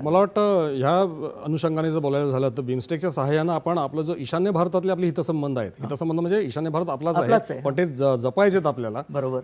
मला वाटतं ह्या अनुषंगाने जर बोलायला झालं तर बिमस्टेकच्या सहाय्यानं आपण आपलं जो ईशान्य भारतातले आपले हितसंबंध आहेत. हितसंबंध म्हणजे ईशान्य भारत आपलाच आहे. पण ते जपायचेत आपल्याला. बरोबर.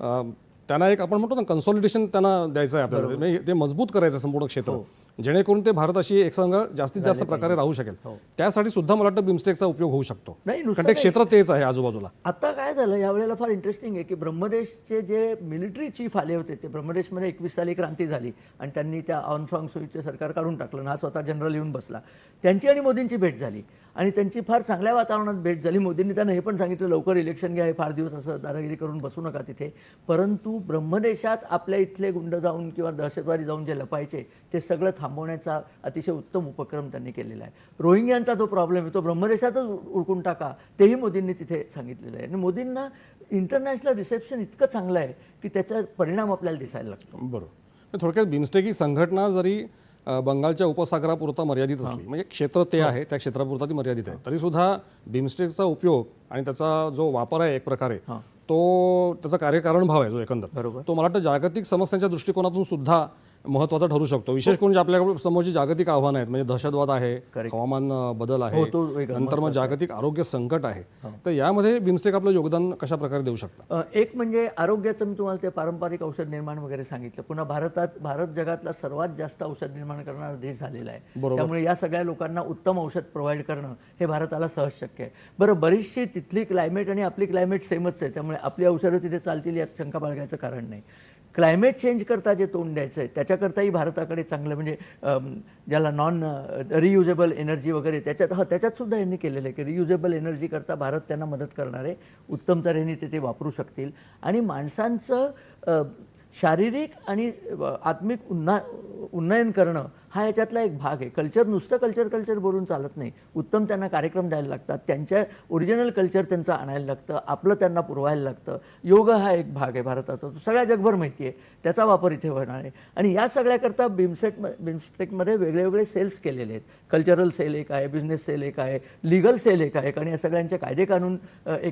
त्यांना एक आपण म्हणतो ना कन्सॉलिडेशन त्यांना द्यायचं आहे आपल्याला म्हणजे ते मजबूत करायचं संपूर्ण क्षेत्र. हो. जेणेकरून ते भारताशी एकसंघ जास्तीत जास्त प्रकारे राहू शकेल. त्यासाठी सुद्धा मला वाटतं बिमस्टेकचा उपयोग होऊ शकतो. हो. नाही. क्षेत्र तेच आहे आजूबाजूला. आता काय झालं यावेळेला फार इंटरेस्टिंग आहे की ब्रह्मदेशचे जे मिलिटरी चीफ आले होते ते ब्रह्मदेशमध्ये एकवीस साली क्रांती झाली आणि त्यांनी त्या ऑन सॉंग सुईचे सरकार काढून टाकलं आणि हा स्वतः जनरल येऊन बसला. त्यांची आणि मोदींची भेट झाली. आणि त्यांची फार चांगल्या वातावरणात भेट झाली. मोदींनी त्यांना हे पण सांगितलं लवकर इलेक्शन घ्या हे फार दिवस असं दादागिरी करून बसू नका तिथे. परंतु ब्रह्मदेशात आपल्या इथले गुंड जाऊन किंवा दहशतवादी जाऊन जे लपायचे ते सगळं थांबवण्याचा अतिशय उत्तम उपक्रम त्यांनी केलेला आहे. रोहिंग्यांचा जो प्रॉब्लेम आहे तो ब्रह्मदेशातच उडकून टाका तेही मोदींनी तिथे सांगितलेलं आहे. आणि मोदींना इंटरनॅशनल रिसेप्शन इतकं चांगलं आहे की त्याचा परिणाम आपल्याला दिसायला लागतो. बरोबर. थोडक्यात बिमस्टेक ही संघटना जरी बंगालच्या उपसागरापुरता मर्यादित असली म्हणजे क्षेत्र ते आहे त्या क्षेत्रापुरता ती मर्यादित आहे. तरी सुद्धा बिमस्टेकचा उपयोग आणि त्याचा जो वापर आहे एक प्रकारे तो त्याचा कार्यकारण भाव आहे जो एकंदर. बरोबर. तो मला वाटतं जागतिक समस्यांच्या दृष्टिकोनातून सुद्धा महत्त्वाचा ठरू शकतो. विशेष करून जे आपल्या समोरची जागतिक आव्हानं आहेत म्हणजे दहशतवाद आहे हवामान बदल आहे हो, नंतर मग जागतिक आरोग्य संकट आहे. तर यामध्ये बिमस्टेक आपलं योगदान कशा प्रकारे देऊ शकतं? एक म्हणजे आरोग्याचं मी तुम्हाला ते पारंपरिक औषध निर्माण वगैरे सांगितलं. पुन्हा भारतात भारत जगातला सर्वात जास्त औषध निर्माण करणारा देश झालेला आहे. त्यामुळे या सगळ्या लोकांना उत्तम औषध प्रोव्हाइड करणं हे भारताला सहज शक्य आहे. बरं बरीचशी तिथली क्लायमेट आणि आपली क्लायमेट सेमच आहे. त्यामुळे आपली औषधं तिथे चालतील यात शंका बाळगायचं कारण नाही. क्लायमेट चेंज करता जे तोंड द्यायचं आहे त्याच्याकरताही भारताकडे चांगलं म्हणजे ज्याला नॉन रियुजेबल एनर्जी वगैरे त्याच्यात हां त्याच्यातसुद्धा यांनी केलेलं आहे की रियुजेबल एनर्जी करता भारत त्यांना मदत करणार आहे उत्तम तऱ्हेने ते ते वापरू शकतील. आणि माणसांचं शारीरिक आणि आत्मिक उन्ना उन्नयन करणं हा याच्यातला एक भाग आहे. कल्चर नुसतं कल्चर कल्चर बोलून चालत नाही. उत्तम त्यांना कार्यक्रम द्यायला लागतात. त्यांच्या ओरिजिनल कल्चर त्यांचं आणायला लागतं. आपलं त्यांना पुरवायला लागतं. योग हा एक भाग आहे भारताचा. तो सगळ्या जगभर माहिती आहे. त्याचा वापर इथे होणार आहे. आणि या सगळ्याकरता बिमसेट बिमस्टेकमध्ये वेगळे वेगळे सेल्स केलेले आहेत. कल्चरल सेल एक आहे बिझनेस सेल एक आहे लिगल सेल एक आहे. आणि या सगळ्यांचे कायदे कानून एक